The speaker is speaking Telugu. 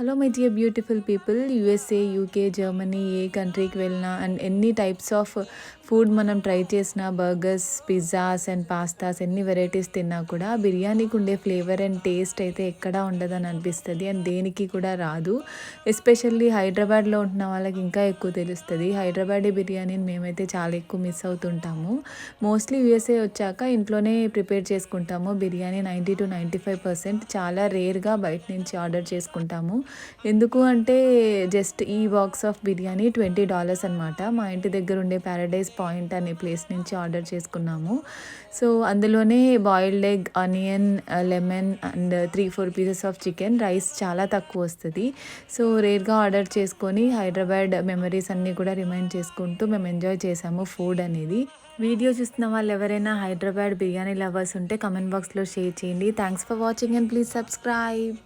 Hello my dear beautiful people USA UK Germany ఏ కంట్రీకి వెళ్ళినా అండ్ ఎన్ని టైప్స్ ఆఫ్ ఫుడ్ మనం ట్రై చేసిన బర్గర్స్ పిజ్జాస్ అండ్ పాస్తాస్ ఎన్ని వెరైటీస్ తిన్నా కూడా బిర్యానీకి ఉండే ఫ్లేవర్ అండ్ టేస్ట్ అయితే ఎక్కడా ఉండదని అనిపిస్తుంది అండ్ దేనికి కూడా రాదు. ఎస్పెషల్లీ హైదరాబాద్లో ఉంటున్న వాళ్ళకి ఇంకా ఎక్కువ తెలుస్తుంది. హైదరాబాదీ బిర్యానీని మేమైతే చాలా ఎక్కువ మిస్ అవుతుంటాము. మోస్ట్లీ యూఎస్ఏ వచ్చాక ఇంట్లోనే ప్రిపేర్ చేసుకుంటాము. Biryani ninety two ninety five percent చాలా రేర్గా బయట నుంచి ఆర్డర్ చేసుకుంటాము. ఎందుకు అంటే జస్ట్ ఈ box of biryani twenty dollars అనమాట మా ఇంటి దగ్గర ఉండే ప్యారడైజ్ పాయింట్ అనే ప్లేస్ నుంచి ఆర్డర్ చేసుకున్నాము. సో అందులోనే boiled egg onion lemon and three four pieces of chicken rice చాలా తక్కువ వస్తుంది. సో రేర్గా ఆర్డర్ చేసుకొని హైదరాబాద్ మెమరీస్ అన్నీ కూడా రిమైండ్ చేసుకుంటూ మేము ఎంజాయ్ చేసాము ఫుడ్ అనేది. వీడియో చూస్తున్న వాళ్ళు ఎవరైనా హైదరాబాద్ బిర్యానీ లవర్స్ ఉంటే కమెంట్ బాక్స్లో షేర్ చేయండి. Thanks for watching and please subscribe.